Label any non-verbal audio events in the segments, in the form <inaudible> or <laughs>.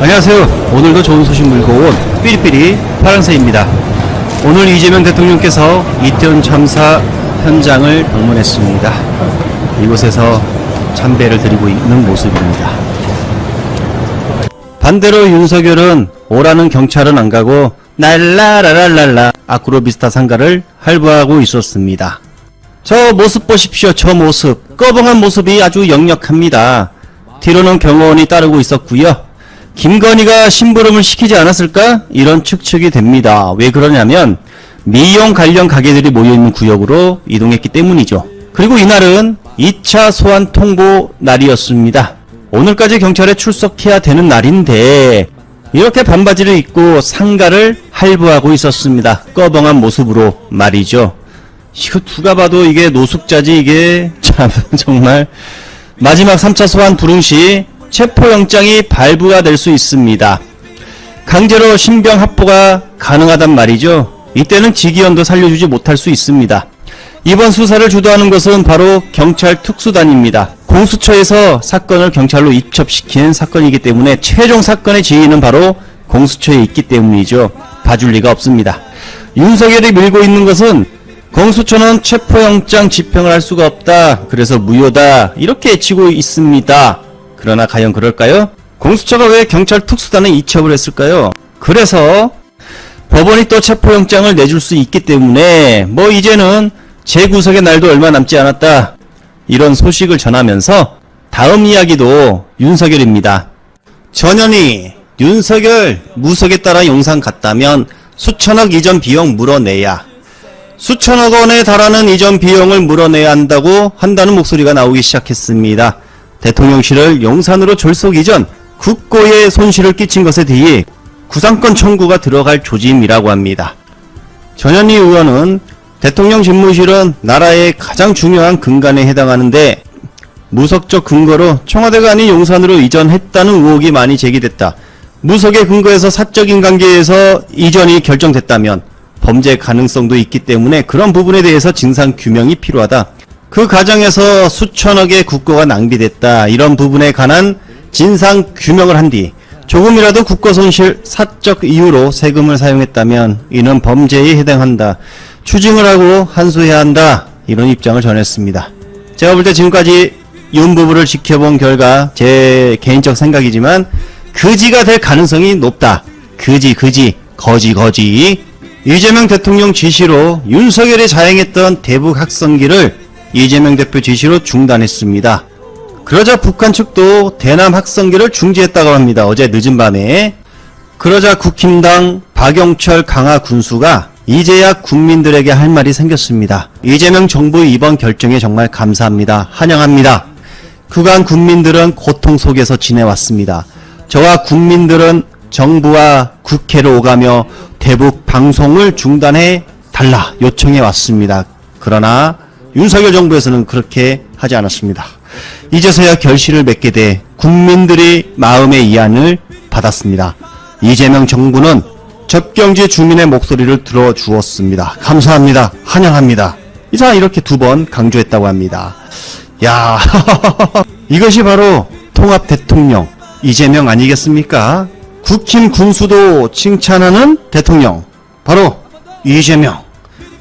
안녕하세요. 오늘도 좋은 소식 물고 온 삐리삐리 파랑새입니다. 오늘 이재명 대통령께서 이태원 참사 현장을 방문했습니다. 이곳에서 참배를 드리고 있는 모습입니다. 반대로 윤석열은 오라는 경찰은 안 가고 날라라랄랄라 아크로비스타 상가를 할부하고 있었습니다. 저 모습 보십시오. 저 모습. 꺼벙한 모습이 아주 역력합니다. 뒤로는 경호원이 따르고 있었고요. 김건희가 심부름을 시키지 않았을까? 이런 측측이 됩니다. 왜 그러냐면 미용 관련 가게들이 모여있는 구역으로 이동했기 때문이죠. 그리고 이날은 2차 소환 통보 날이었습니다. 오늘까지 경찰에 출석해야 되는 날인데 이렇게 반바지를 입고 상가를 할부하고 있었습니다. 꺼벙한 모습으로 말이죠. 이거 누가 봐도 이게 노숙자지 이게 <laughs> 참 정말 마지막 3차 소환 불응 시 체포영장이 발부가 될 수 있습니다. 강제로 신병 합보가 가능하단 말이죠. 이때는 직위원도 살려주지 못할 수 있습니다. 이번 수사를 주도하는 것은 바로 경찰 특수단입니다. 공수처에서 사건을 경찰로 입첩시키는 사건이기 때문에 최종 사건의 지휘는 바로 공수처에 있기 때문이죠. 봐줄 리가 없습니다. 윤석열이 밀고 있는 것은 공수처는 체포영장 집행을 할 수가 없다. 그래서 무효다. 이렇게 외치고 있습니다. 그러나 과연 그럴까요? 공수처가 왜 경찰 특수단에 이첩을 했을까요? 그래서 법원이 또 체포영장을 내줄 수 있기 때문에 뭐 이제는 재구속의 날도 얼마 남지 않았다. 이런 소식을 전하면서 다음 이야기도 윤석열입니다. 전현이 윤석열 무속에 따라 용산 갔다면 수천억 이전 비용 물어내야 수천억 원에 달하는 이전 비용을 물어내야 한다고 한다는 목소리가 나오기 시작했습니다. 대통령실을 용산으로 졸속 이전 국고에 손실을 끼친 것에 대해 구상권 청구가 들어갈 조짐이라고 합니다. 전현희 의원은 대통령 집무실은 나라의 가장 중요한 근간에 해당하는데 무석적 근거로 청와대가 아닌 용산으로 이전했다는 의혹이 많이 제기됐다. 무석의 근거에서 사적인 관계에서 이전이 결정됐다면 범죄 가능성도 있기 때문에 그런 부분에 대해서 진상 규명이 필요하다. 그 과정에서 수천억의 국고가 낭비됐다. 이런 부분에 관한 진상 규명을 한 뒤 조금이라도 국고 손실 사적 이유로 세금을 사용했다면 이는 범죄에 해당한다. 추징을 하고 환수해야 한다. 이런 입장을 전했습니다. 제가 볼 때 지금까지 윤 부부를 지켜본 결과 제 개인적 생각이지만 그지가 될 가능성이 높다. 그지 그지 거지 거지 이재명 대통령 지시로 윤석열이 자행했던 대북 학성기를 이재명 대표 지시로 중단했습니다. 그러자 북한 측도 대남 학성기를 중지했다고 합니다. 어제 늦은 밤에. 그러자 국힘당 박영철 강화 군수가 이제야 국민들에게 할 말이 생겼습니다. 이재명 정부의 이번 결정에 정말 감사합니다. 환영합니다. 그간 국민들은 고통 속에서 지내왔습니다. 저와 국민들은 정부와 국회를 오가며 대북 방송을 중단해 달라 요청해 왔습니다. 그러나 윤석열 정부에서는 그렇게 하지 않았습니다. 이제서야 결실을 맺게 돼 국민들이 마음의 이안을 받았습니다. 이재명 정부는 접경지 주민의 목소리를 들어주었습니다. 감사합니다. 환영합니다. 이사 이렇게 두 번 강조했다고 합니다. 야, <laughs> 이것이 바로 통합 대통령 이재명 아니겠습니까? 국힘 군수도 칭찬하는 대통령 바로 이재명.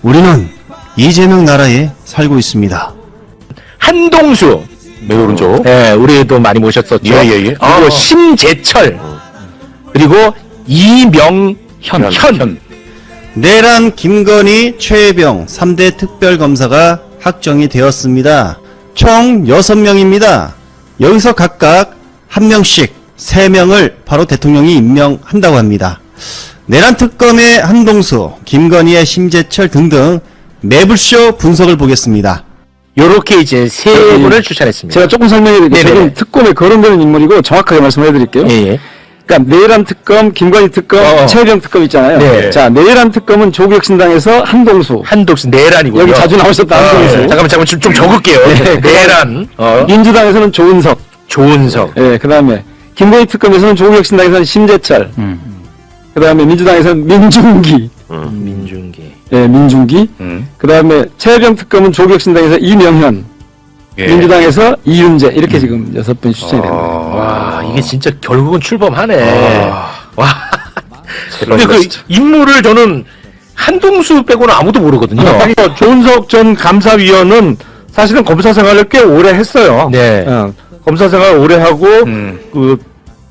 우리는 이재명 나라에 살고 있습니다. 한동수. 맨 오른쪽. 예, 우리도 많이 모셨었죠. 예, 예, 예. 그리고 아. 심재철. 그리고 이명현. 현, 현. 내란 김건희 최혜병 3대 특별검사가 확정이 되었습니다. 총 6명입니다. 여기서 각각 한 명씩 3명을 바로 대통령이 임명한다고 합니다. 내란 특검의 한동수, 김건희의 심재철 등등 매불쇼 분석을 보겠습니다. 요렇게 이제 세 예, 분을 추천했습니다. 제가 조금 설명해 드릴게요. 네네네. 저는 특검에 거론되는 인물이고 정확하게 말씀해 드릴게요. 예, 예. 그러니까 내란 특검, 김건희 특검, 어. 최병 특검 있잖아요. 네. 자, 내란 특검은 조국혁신당에서 한동수. 한동수 내란이고요. 여기 자주 나오셨다, 아, 한동수. 예. 잠깐만, 잠깐만, 좀, 좀 적을게요. 네, 내란, 어, 민주당에서는 조은석. 조은석. 예, 그 다음에 김건희 특검에서는 조국혁신당에서는 심재철. 그 다음에 민주당에서는 민중기. 민중기. 예, 민중기. 음. 그 다음에 최병 특검은 조국혁신당에서 이명현. 예. 민주당에서 이윤재. 이렇게 지금 여섯 분이 추천이 됩니다. 어, 와, 이게 진짜 결국은 출범하네. 와. 근데 대박이다, 그 진짜. 인물을 저는 한동수 빼고는 아무도 모르거든요. 어, 조은석 전 감사위원은 사실은 검사 생활을 꽤 오래 했어요. 네. 어, 검사 생활 오래 하고 음. 그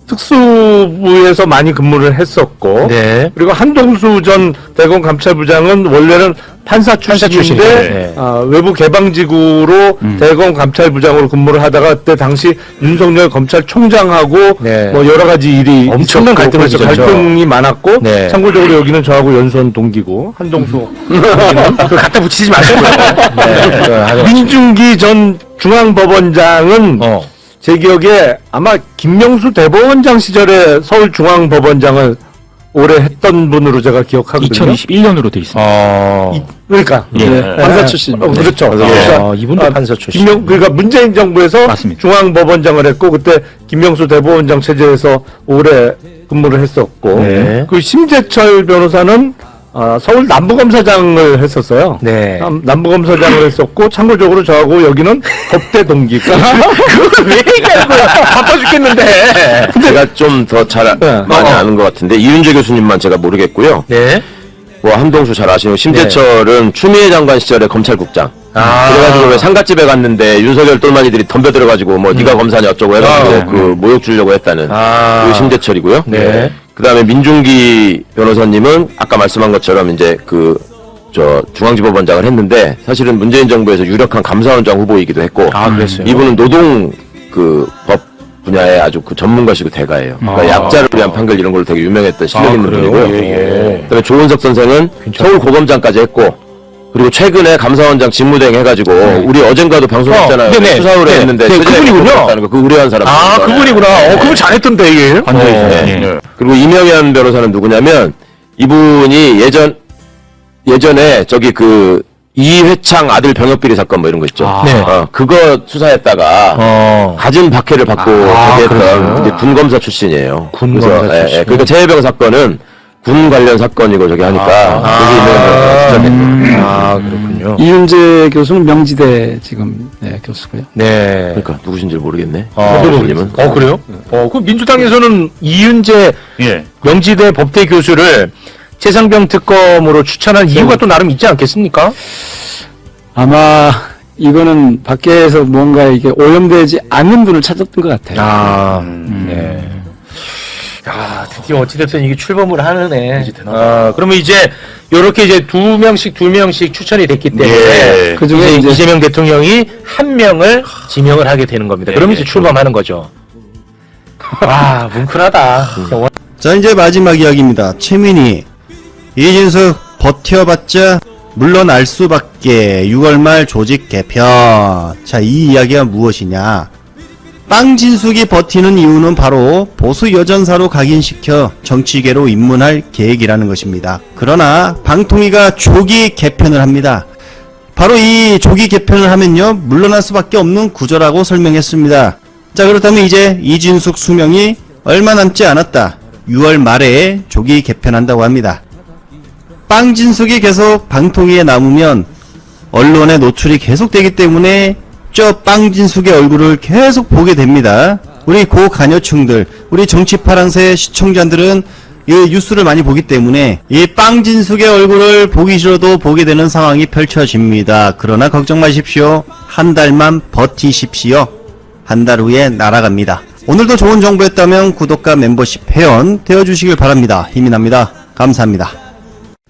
특수부에서 많이 근무를 했었고 네. 그리고 한동수 전 대검 감찰부장은 원래는 판사 출신인데 출신이죠. 네. 아, 외부 개방지구로 대검 감찰부장으로 근무를 하다가 그때 당시 윤석열 검찰총장하고 네. 뭐 여러 가지 일이 엄청난 있었고 갈등을 그래서 빚었죠. 갈등이 많았고 네. 참고적으로 여기는 저하고 연수원 동기고 한동수 <laughs> 그거 갖다 붙이지 마시고요. 네. <laughs> 그거 하지 마시고. 민중기 전 중앙법원장은 어. 제 기억에 아마 김명수 대법원장 시절에 서울중앙법원장을 오래 했던 분으로 제가 기억하거든요. 2021년으로 돼 있습니다. 어. 이- 그러니까 예. 네. 판사 출신. 어, 그렇죠. 예. 그래서 어, 이분도 아, 판사 출신. 김명 그러니까 문재인 정부에서 맞습니다. 중앙법원장을 했고 그때 김명수 대법원장 체제에서 오래 근무를 했었고 네. 그 심재철 변호사는 아, 서울 남부검사장을 했었어요. 네. 남, 남부검사장을 했었고 참고적으로 저하고 여기는 법대 동기고 <laughs> 그걸 왜 얘기하는 거야? 바빠 죽겠는데. 제가 좀 더잘 네. 많이 어. 아는 것 같은데 이윤재 교수님만 제가 모르겠고요. 네. 뭐 한동수 잘 아시는 심재철은 추미애 장관 시절에 검찰국장. 아. 그래가지고 왜 상가집에 갔는데 윤석열 똘마니들이 덤벼들어가지고 뭐 네가 검사냐 어쩌고 해가지고 아, 네. 그 모욕 주려고 했다는 아. 그 심재철이고요. 네. 그다음에 민중기 변호사님은 아까 말씀한 것처럼 이제 그 저 중앙지법원장을 했는데 사실은 문재인 정부에서 유력한 감사원장 후보이기도 했고 아, 그랬어요? 이분은 노동 그 법 분야에 아주 그 전문가시고 대가예요. 그러니까 아. 약자를 위한 판결 이런 걸로 되게 유명했던 실력 아, 있는 그래요? 분이고요. 예, 예. 그다음에 조은석 선생은. 서울 고검장까지 했고 그리고 최근에 감사원장 직무대행 해가지고 우리 어젠가도 방송했잖아요. 어, 네네. 수사를 네. 했는데 네, 최근에 그분이군요. 그 우려한 사람. 아, 그분이구나. 어, 그분 잘했던데, 이게. 완전히 어. 잘했어요. 네. 그리고 이명현 변호사는 누구냐면 이분이 예전 예전에 저기 그 이회창 아들 병역 비리 사건 뭐 이런 거 있죠. 아. 네. 어, 그거 수사했다가 어. 갖은 박해를 받고 아, 제대했던 그랬어요? 이제 군검사 출신이에요. 군 그래서, 검사 예, 출신. 예, 그러니까 최혜병 사건은 군 관련 사건이고 저기 하니까 아. 그게 이명현 변호사 아, 그렇군요. 이윤재 교수는 명지대 지금 네, 교수고요. 네. 그러니까 누구신지 모르겠네. 어, 교수님은. 어, 그래요? 어, 그 민주당에서는 이윤재 예. 명지대 법대 교수를 최상병 특검으로 추천한 이유가 또 나름 있지 않겠습니까? 아마 이거는 밖에서 뭔가 이게 오염되지 않는 분을 찾았던 것 같아요. 아, 네. 야, 드디어 어찌됐든 이게 출범을 하느네. 아, 그러면 이제, 요렇게 이제 두 명씩, 두 명씩 추천이 됐기 때문에, 예. 그 중에 이제 이제 이재명 대통령이 한 명을 지명을 하게 되는 겁니다. 그러면 이제 출범하는 거죠. 와, 뭉클하다. 진짜 자, 이제 마지막 이야기입니다. 최민희. 이진숙 버텨봤자 물러날 수밖에 6월 말 조직 개편. 자, 이 이야기가 무엇이냐? 빵진숙이 버티는 이유는 바로 보수 여전사로 각인시켜 정치계로 입문할 계획이라는 것입니다. 그러나 방통위가 조기 개편을 합니다. 바로 이 조기 개편을 하면요 물러날 수밖에 없는 구조라고 설명했습니다. 자 그렇다면 이제 이진숙 수명이 얼마 남지 않았다. 6월 말에 조기 개편한다고 합니다. 빵진숙이 계속 방통위에 남으면 언론에 노출이 계속되기 때문에 저 빵진숙의 얼굴을 계속 보게 됩니다. 우리 고관여층들, 우리 정치파랑새 시청자들은 이 뉴스를 많이 보기 때문에 이 빵진숙의 얼굴을 보기 싫어도 보게 되는 상황이 펼쳐집니다. 그러나 걱정 마십시오. 한 달만 버티십시오. 한 달 후에 날아갑니다. 오늘도 좋은 정보였다면 구독과 멤버십 회원 되어주시길 바랍니다. 힘이 납니다. 감사합니다.